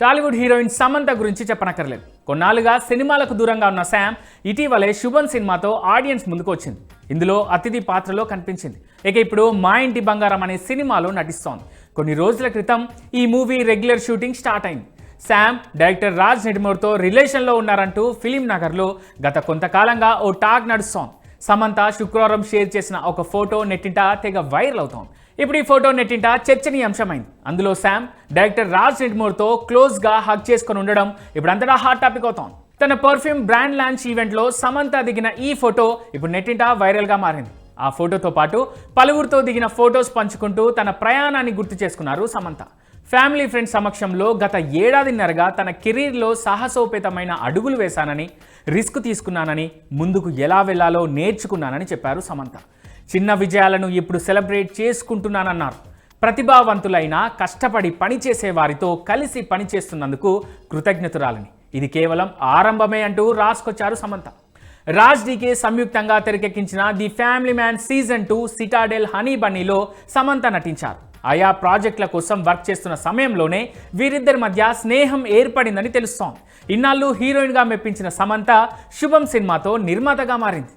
Tollywood heroine Samantha గురించి చెప్పనక్కర్లేదు. కొన్నాళ్ళుగా సినిమాలకు దూరంగా ఉన్న శామ్ ఇటీవలే శుభన్ సినిమాతో ఆడియన్స్ ముందుకు వచ్చింది. ఇందులో అతిథి పాత్రలో కనిపించింది. ఇక ఇప్పుడు మా ఇంటి బంగారం అనే సినిమాలో నటిస్తోంది. కొన్ని రోజుల క్రితం ఈ మూవీ రెగ్యులర్ షూటింగ్ స్టార్ట్ అయింది. శామ్ డైరెక్టర్ రాజ్ నెడిమోర్తో రిలేషన్లో ఉన్నారంటూ ఫిలిం నగర్లో గత కొంతకాలంగా ఓ టాక్ నడుస్తోంది. సమంత శుక్రవారం షేర్ చేసిన ఒక ఫోటో నెట్టింట తెగ వైరల్ అవుతోంది. ఇప్పుడు ఈ ఫోటో నెట్టింట చర్చనీయాంశమైంది. అందులో శామ్ డైరెక్టర్ రాజ్ నెడ్మోర్తో క్లోజ్గా హక్ చేసుకొని ఉండడం ఇప్పుడు అంతటా హాట్ టాపిక్ అవుతోంది. తన పర్ఫ్యూమ్ బ్రాండ్ లాంచ్ ఈవెంట్లో సమంత దిగిన ఈ ఫోటో ఇప్పుడు నెట్టింట వైరల్గా మారింది. ఆ ఫోటోతో పాటు పలువురితో దిగిన ఫొటోస్ పంచుకుంటూ తన ప్రయాణాన్ని గుర్తు చేసుకున్నారు సమంత. ఫ్యామిలీ ఫ్రెండ్స్ సమక్షంలో గత ఏడాదిన్నరగా తన కెరీర్లో సాహసోపేతమైన అడుగులు వేశానని రిస్క్ తీసుకున్నానని ముందుకు ఎలా వెళ్ళాలో నేర్చుకున్నానని చెప్పారు సమంత. చిన్న విజయాలను ఇప్పుడు సెలబ్రేట్ చేసుకుంటున్నానన్నారు. ప్రతిభావంతులైన కష్టపడి పనిచేసే వారితో కలిసి పనిచేస్తున్నందుకు కృతజ్ఞతురాలని. ఇది కేవలం ఆరంభమే అంటూ రాసుకొచ్చారు సమంత. రాజ్ డీకే సంయుక్తంగా తెరకెక్కించిన the Family Man season two Citadel Honey బన్నీలో Samantha నటించారు. ఆయా ప్రాజెక్టుల కోసం వర్క్ చేస్తున్న సమయంలోనే వీరిద్దరి మధ్య స్నేహం ఏర్పడిందని తెలుస్తోంది. ఇన్నాళ్ళు హీరోయిన్గా మెప్పించిన సమంత శుభం సినిమాతో నిర్మాతగా మారింది.